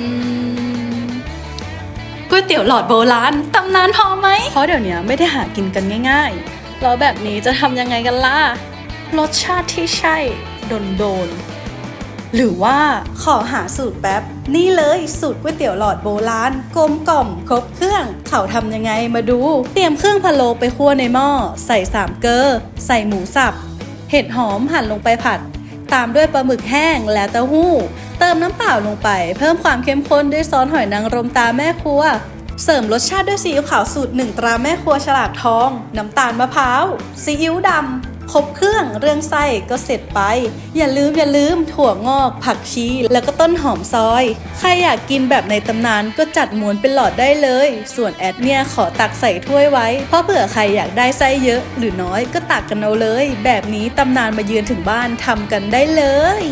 อืมก๋วยเตี๋ยวหลอดโบราณตำนานพอไหม เพราะเดี๋ยวนี้ไม่ได้หากินกันง่ายๆ แล้วแบบนี้จะทำยังไงกันล่ะ รสชาติที่ใช่โดนโดนๆหรือว่าขอหาสูตรแป๊บ นี่เลยสูตรก๋วยเตี๋ยวหลอดโบราณกลมกล่อม ครบเครื่อง เขาทำยังไงมาดู เตรียมเครื่องพะโลไปคั่วในหม้อ ใส่สามเกลอใส่หมูสับ เห็ดหอมหั่นลงไปผัด ตามด้วยปลาหมึกแห้งและเต้าหู้ เติมน้ำเปล่าลงไป เพิ่มความเข้มข้นด้วยซอสหอยนางรมตาแม่ครัว เสริมรสชาติด้วยซีอิ๊วขาวสูตรหนึ่งตราแม่ครัวฉลากทอง น้ำตาลมะพร้าวซีอิ๊วดำครบเครื่องเรื่องไส้ก็เสร็จไป อย่าลืมอย่าลืมถั่วงอก ผักชีแล้วก็ต้นหอมซอย ใครอยากกินแบบในตำนานก็จัดม้วนเป็นหลอดได้เลย ส่วนแอดเนี่ยขอตักใส่ถ้วยไว้ เพราะเผื่อใครอยากได้ไส้เยอะหรือน้อยก็ตักกันเอาเลย แบบนี้ตำนานมาเยือนถึงบ้านทำกันได้เลย